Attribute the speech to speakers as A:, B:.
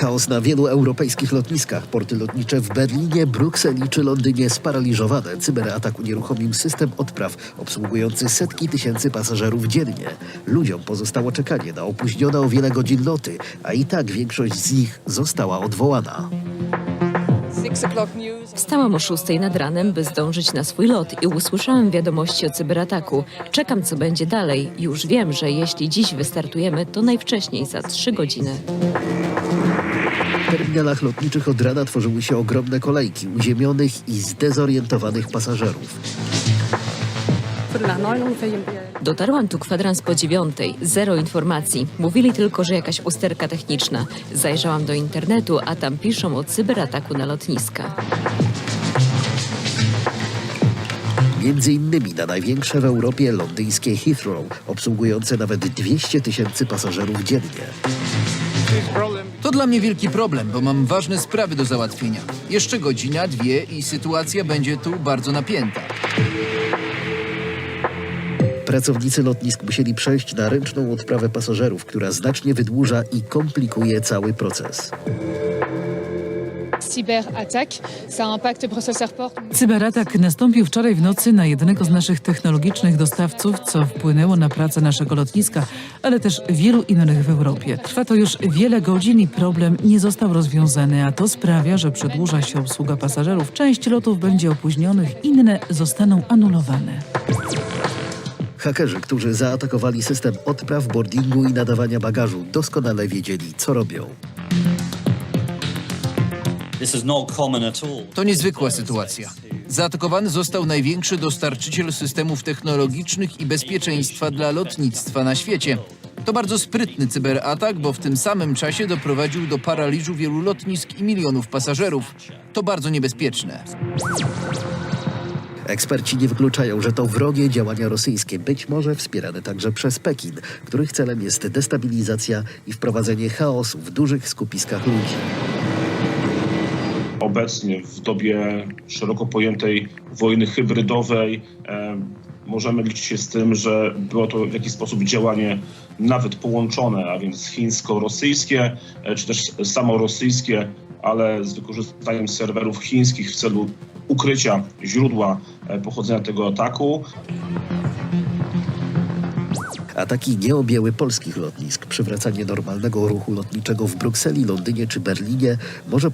A: Chaos na wielu europejskich lotniskach. Porty lotnicze w Berlinie, Brukseli czy Londynie sparaliżowane. Cyberatak unieruchomił system odpraw obsługujący setki tysięcy pasażerów dziennie. Ludziom pozostało czekanie na opóźnione o wiele godzin loty, a i tak większość z nich została odwołana.
B: Wstałam o 6 nad ranem, by zdążyć na swój lot i usłyszałam wiadomości o cyberataku. Czekam, co będzie dalej. Już wiem, że jeśli dziś wystartujemy, to najwcześniej za 3 godziny.
A: W terminalach lotniczych od rana tworzyły się ogromne kolejki uziemionych i zdezorientowanych pasażerów.
B: Dotarłam tu kwadrans po dziewiątej. Zero informacji. Mówili tylko, że jakaś usterka techniczna. Zajrzałam do internetu, a tam piszą o cyberataku na lotniska.
A: Między innymi na największe w Europie londyńskie Heathrow, obsługujące nawet 200 tysięcy pasażerów dziennie.
C: To dla mnie wielki problem, bo mam ważne sprawy do załatwienia. Jeszcze godzina, dwie i sytuacja będzie tu bardzo napięta.
A: Pracownicy lotnisk musieli przejść na ręczną odprawę pasażerów, która znacznie wydłuża i komplikuje cały proces.
D: Cyberatak nastąpił wczoraj w nocy na jednego z naszych technologicznych dostawców, co wpłynęło na pracę naszego lotniska, ale też wielu innych w Europie. Trwa to już wiele godzin i problem nie został rozwiązany, a to sprawia, że przedłuża się obsługa pasażerów. Część lotów będzie opóźnionych, inne zostaną anulowane.
A: Hakerzy, którzy zaatakowali system odpraw, boardingu i nadawania bagażu, doskonale wiedzieli, co robią.
C: To niezwykła sytuacja. Zaatakowany został największy dostarczyciel systemów technologicznych i bezpieczeństwa dla lotnictwa na świecie. To bardzo sprytny cyberatak, bo w tym samym czasie doprowadził do paraliżu wielu lotnisk i milionów pasażerów. To bardzo niebezpieczne.
A: Eksperci nie wykluczają, że to wrogie działania rosyjskie, być może wspierane także przez Pekin, których celem jest destabilizacja i wprowadzenie chaosu w dużych skupiskach ludzi.
E: Obecnie w dobie szeroko pojętej wojny hybrydowej e, możemy liczyć się z tym, że było to w jakiś sposób działanie nawet połączone, a więc chińsko-rosyjskie, e, czy też samorosyjskie, ale z wykorzystaniem serwerów chińskich w celu ukrycia źródła e, pochodzenia tego ataku.
A: Ataki nie objęły polskich lotnisk. Przywracanie normalnego ruchu lotniczego w Brukseli, Londynie czy Berlinie może